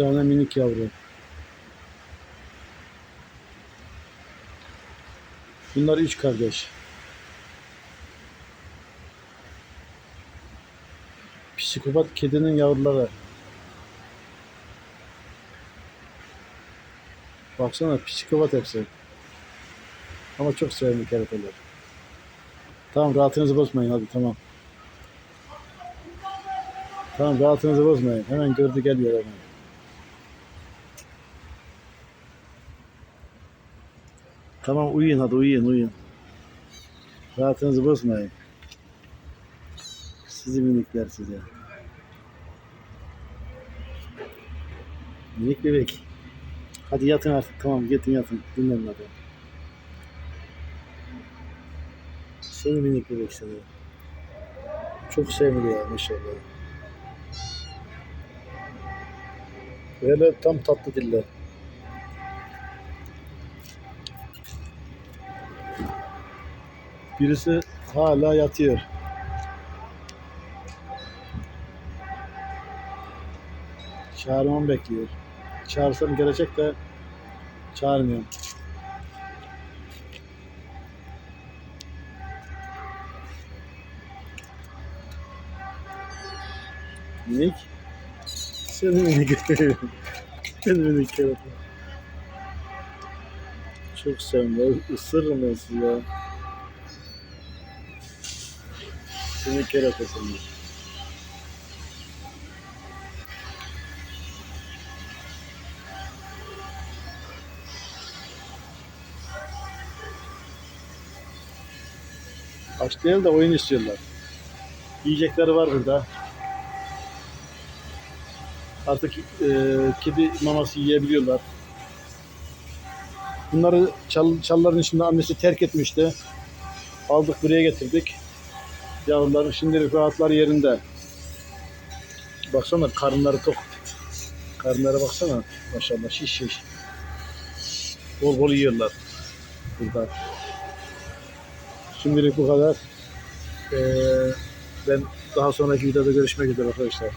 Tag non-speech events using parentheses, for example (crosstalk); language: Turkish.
Tane minik yavru. Bunlar üç kardeş. Psikopat kedinin yavruları. Baksana psikopat hepsi. Ama çok sevimli kerteler. Tamam rahatınızı bozmayın hadi tamam. Tamam rahatınızı bozmayın. Hemen gördü geliyor hemen. Tamam uyuyun hadi uyuyun uyuyun. Rahatınızı bozmayın. Sizi minikler size. Minik bebek. Hadi yatın artık tamam gidin yatın. Dinlenin hadi. Seni minik bebek seni. Çok seviliyor maşallah. Böyle tam tatlı diller. Birisi hala yatıyor. Çağırmamı bekliyor. Çağırsam gelecek de çağırmıyorum. Minik. Seni minik. (laughs) Seni minik kerata. Çok sevimli. Isırırım ben sizi ya. Seni kerata seni. Aç değil de oyun istiyorlar. Yiyecekleri var burada. Artık e, kedi maması yiyebiliyorlar. Bunları çal, çalların içinde annesi terk etmişti. Aldık buraya getirdik. Yavruların şimdi rahatlar yerinde. Baksana karınları tok. Karınlara baksana. Maşallah şiş şiş. Bol bol yiyorlar. Burada. Şimdilik bu kadar. Ee, ben daha sonraki videoda görüşmek üzere arkadaşlar.